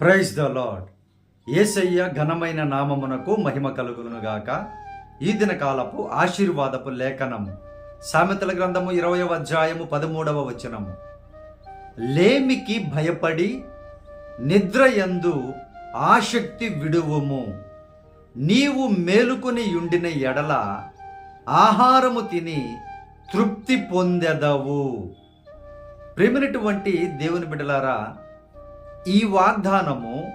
Praise the lord ఏసయ్య ఘనమైన నామమునకు మహిమ కలుగునుగాక ఈ దిన కాలపు ఆశీర్వాదపు లేఖనము సామెతల గ్రంథము ఇరవయవ అధ్యాయము పదమూడవ వచనము. లేమికి భయపడి నిద్రయందు ఆసక్తి విడువుము. నీవు మేలుకొని ఉండిన ఎడల ఆహారము తిని తృప్తి పొందెదవు. ప్రేమినటువంటి దేవుని బిడ్డలారా ఈ వాగ్దానము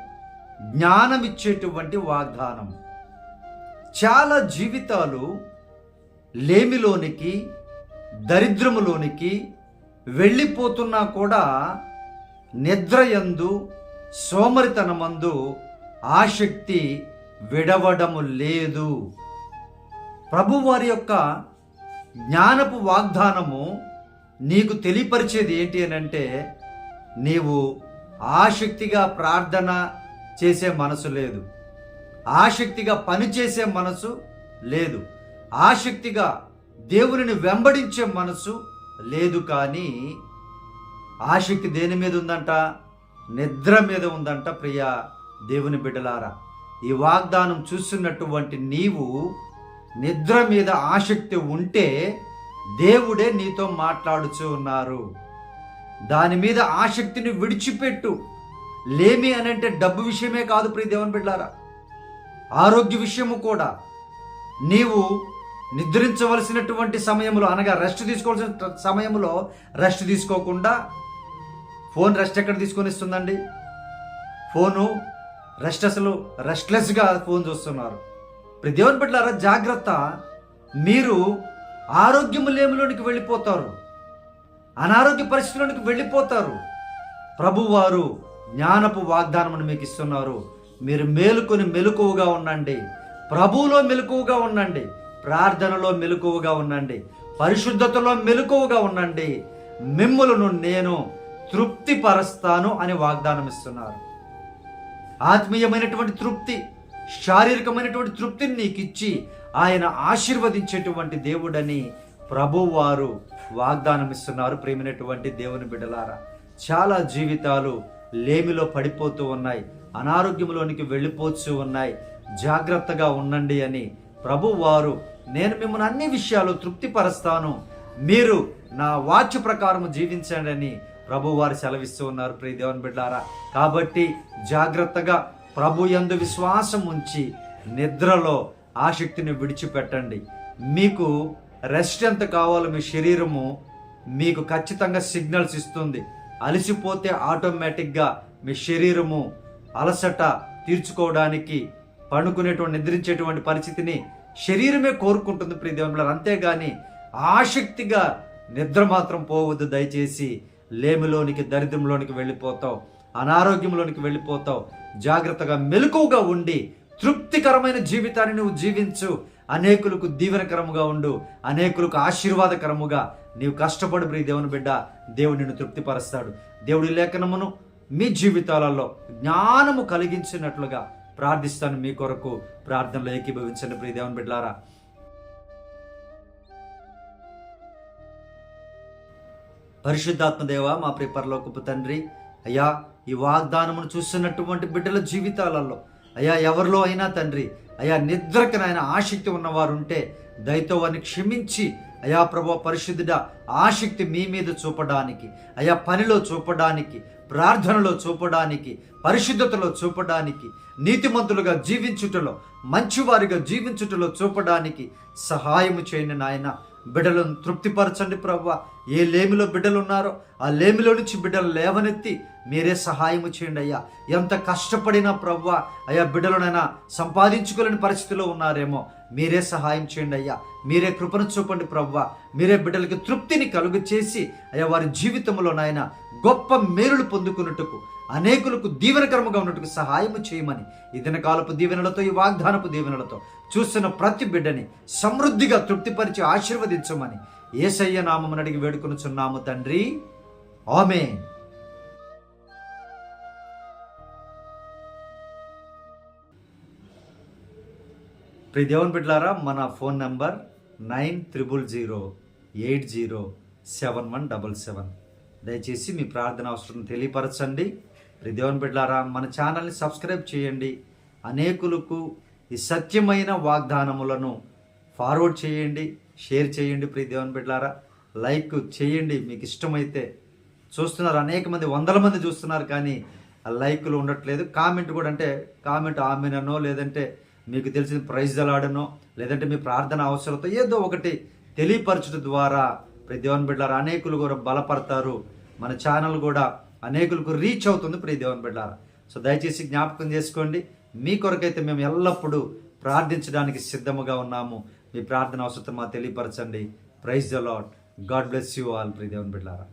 జ్ఞానమిచ్చేటువంటి వాగ్దానం. చాలా జీవితాలు లేమిలోనికి దరిద్రములోనికి వెళ్ళిపోతున్నా కూడా నిద్రయందు సోమరితనమందు ఆసక్తి విడవడము లేదు. ప్రభువారి యొక్క జ్ఞానపు వాగ్దానము నీకు తెలియపరిచేది ఏంటి అని అంటే నీవు ఆసక్తిగా ప్రార్థన చేసే మనసు లేదు. ఆసక్తిగా పనిచేసే మనసు లేదు. ఆసక్తిగా దేవునిని వెంబడించే మనసు లేదు కానీ ఆసక్తి దేని మీద ఉందంట? నిద్ర మీద ఉందంట ప్రియ దేవుని బిడ్డలారా. ఈ వాగ్దానం చూస్తున్నటువంటి నీవు నిద్ర మీద ఆసక్తి ఉంటే దేవుడే నీతో మాట్లాడుచూ ఉన్నారు. దాని మీద ఆసక్తిని విడిచిపెట్టు. లేమి అని అంటే డబ్బు విషయమే కాదు ప్రియ దేవుని బిడ్డారా. ఆరోగ్య విషయము కూడా. నీవు నిద్రించవలసినటువంటి సమయంలో అనగా రెస్ట్ తీసుకోవాల్సిన సమయంలో రెస్ట్ తీసుకోకుండా ఫోన్ రెస్ట్ ఎక్కడ తీసుకొని ఇస్తుందండి? ఫోను రెస్ట్ అసలు రెస్ట్లెస్గా ఫోన్ చూస్తున్నారు. ప్రతి దేవుని బిడ్డారా జాగ్రత్త. మీరు ఆరోగ్యము లేములోనికి వెళ్ళిపోతారు. అనారోగ్య పరిస్థితుల్లోనికి వెళ్ళిపోతారు. ప్రభువారు జ్ఞానపు వాగ్దానమును మీకు ఇస్తున్నారు. మీరు మేలుకొని మెలకువగా ఉండండి. ప్రభువులో మెలకువగా ఉండండి. ప్రార్థనలో మెలకువగా ఉండండి. పరిశుద్ధతలో మెలకువగా ఉండండి. మిమ్ములను నేను తృప్తిపరుస్తాను అని వాగ్దానం ఇస్తున్నారు. ఆత్మీయమైనటువంటి తృప్తి శారీరకమైనటువంటి తృప్తిని నీకు ఇచ్చి ఆయన ఆశీర్వదించేటువంటి దేవుడని ప్రభువారు వాగ్దానం ఇస్తున్నారు ప్రేమినటువంటి దేవుని బిడ్డలారా. చాలా జీవితాలు లేమిలో పడిపోతూ ఉన్నాయి. అనారోగ్యంలోనికి వెళ్ళిపోతూ ఉన్నాయి. జాగ్రత్తగా ఉండండి అని ప్రభువారు నేను మిమ్మల్ని అన్ని విషయాలు తృప్తిపరుస్తాను. మీరు నా వాక్య ప్రకారం జీవించండి అని ప్రభు వారు సెలవిస్తూ ఉన్నారు. ప్రియ దేవుని బిడ్డారా కాబట్టి జాగ్రత్తగా ప్రభు యందు విశ్వాసం ఉంచి నిద్రలో ఆసక్తిని విడిచిపెట్టండి. మీకు రెస్ట్ ఎంత కావాలో మీ శరీరము మీకు ఖచ్చితంగా సిగ్నల్స్ ఇస్తుంది. అలసిపోతే ఆటోమేటిక్గా మీ శరీరము అలసట తీర్చుకోవడానికి పండుకునేటువంటి నిద్రించేటువంటి పరిస్థితిని శరీరమే కోరుకుంటుంది ప్రియదేవులు అంతేగాని ఆసక్తిగా నిద్ర మాత్రం పోవద్దు. దయచేసి లేమిలోనికి దరిద్రంలోనికి వెళ్ళిపోతావు అనారోగ్యంలోనికి వెళ్ళిపోతావు. జాగ్రత్తగా మెలకువగా ఉండి తృప్తికరమైన జీవితాన్ని నువ్వు జీవించు. అనేకులకు దీవెనకరముగా ఉండు అనేకులకు ఆశీర్వాదకరముగా. నీవు కష్టపడు ప్రియ దేవుని బిడ్డ దేవుడు నిన్ను తృప్తిపరుస్తాడు. దేవుడి లేఖనమును మీ జీవితాలలో జ్ఞానము కలిగించినట్లుగా ప్రార్థిస్తాను మీ కొరకు. ప్రార్థనలో ఏకీభవించండి ప్రియ దేవుని బిడ్డలారా. పరిశుద్ధాత్మదేవ మా ప్రిపరలోకపు తండ్రి అయ్యా ఈ వాగ్దానమును చూస్తున్నటువంటి బిడ్డల జీవితాలలో అయ్యా ఎవరిలో అయినా తండ్రి అయ్యా నిద్రకి నాయన ఆసక్తి ఉన్నవారు ఉంటే దయతో వారిని క్షమించి అయా ప్రభు పరిశుద్ధుడ ఆసక్తి మీ మీద చూపడానికి అయా పనిలో చూపడానికి ప్రార్థనలో చూపడానికి పరిశుద్ధతలో చూపడానికి నీతిమంతులుగా జీవించుటలో మంచివారిగా జీవించుటలో చూపడానికి సహాయము చేయండి నాయన. బిడ్డలను తృప్తిపరచండి ప్రవ్వ ఏ లేమిలో బిడ్డలు ఉన్నారో ఆ లేమిలో నుంచి బిడ్డలు లేవనెత్తి మీరే సహాయము చేయండి అయ్యా. ఎంత కష్టపడినా ప్రవ్వ అయ్యా బిడ్డలనైనా సంపాదించుకోలేని పరిస్థితిలో ఉన్నారేమో. మీరే సహాయం చేయండి అయ్యా. మీరే కృపను చూపండి ప్రవ్వ. మీరే బిడ్డలకి తృప్తిని కలుగు చేసి అయ్యా వారి జీవితంలో నాయన గొప్ప మేలులు పొందుకున్నట్టుకు అనేకులకు దీవెనకరముగా ఉన్నట్టుకు సహాయము చేయమని ఈ దినకాలపు దీవెనలతో ఈ వాగ్దానపు దీవెనలతో చూస్తున్న ప్రతి బిడ్డని సమృద్ధిగా తృప్తిపరిచి ఆశీర్వదించమని ఏసయ్య నామమును అడిగి వేడుకొనుచున్నాము తండ్రి. ఆమె ప్రియ దేవుని బిడ్లారా మన phone number nine triple zero eight zero seven one double seven. దయచేసి మీ ప్రార్థన అవసరం తెలియపరచండి. ప్రిదేవన్ బిడ్లారా మన ఛానల్ని సబ్స్క్రైబ్ చేయండి. అనేకులకు ఈ సత్యమైన వాగ్దానములను ఫార్వర్డ్ చేయండి షేర్ చేయండి ప్రిదేవన్ బిడ్లారా లైక్ చేయండి మీకు ఇష్టమైతే చూస్తున్నారు అనేక మంది వందల మంది చూస్తున్నారు కానీ లైక్లు ఉండట్లేదు. కామెంట్ కూడా అంటే కామెంట్ ఆమెనో లేదంటే మీకు తెలిసిన ప్రైజ్ అలాడనో లేదంటే మీ ప్రార్థన అవసరంతో ఏదో ఒకటి తెలియపరచడం ద్వారా ప్రతి దేవుని బిడ్డారా అనేకులు కూడా బలపడతారు. మన ఛానల్ కూడా అనేకులకు రీచ్ అవుతుంది ప్రియ దేవుని బిడ్డారా సో దయచేసి జ్ఞాపకం చేసుకోండి. మీ కొరకైతే మేము ఎల్లప్పుడూ ప్రార్థించడానికి సిద్ధముగా ఉన్నాము. మీ ప్రార్థన అవసరం మా తెలియపరచండి. Praise the Lord God bless you all pre దేవన్ బిడ్డారా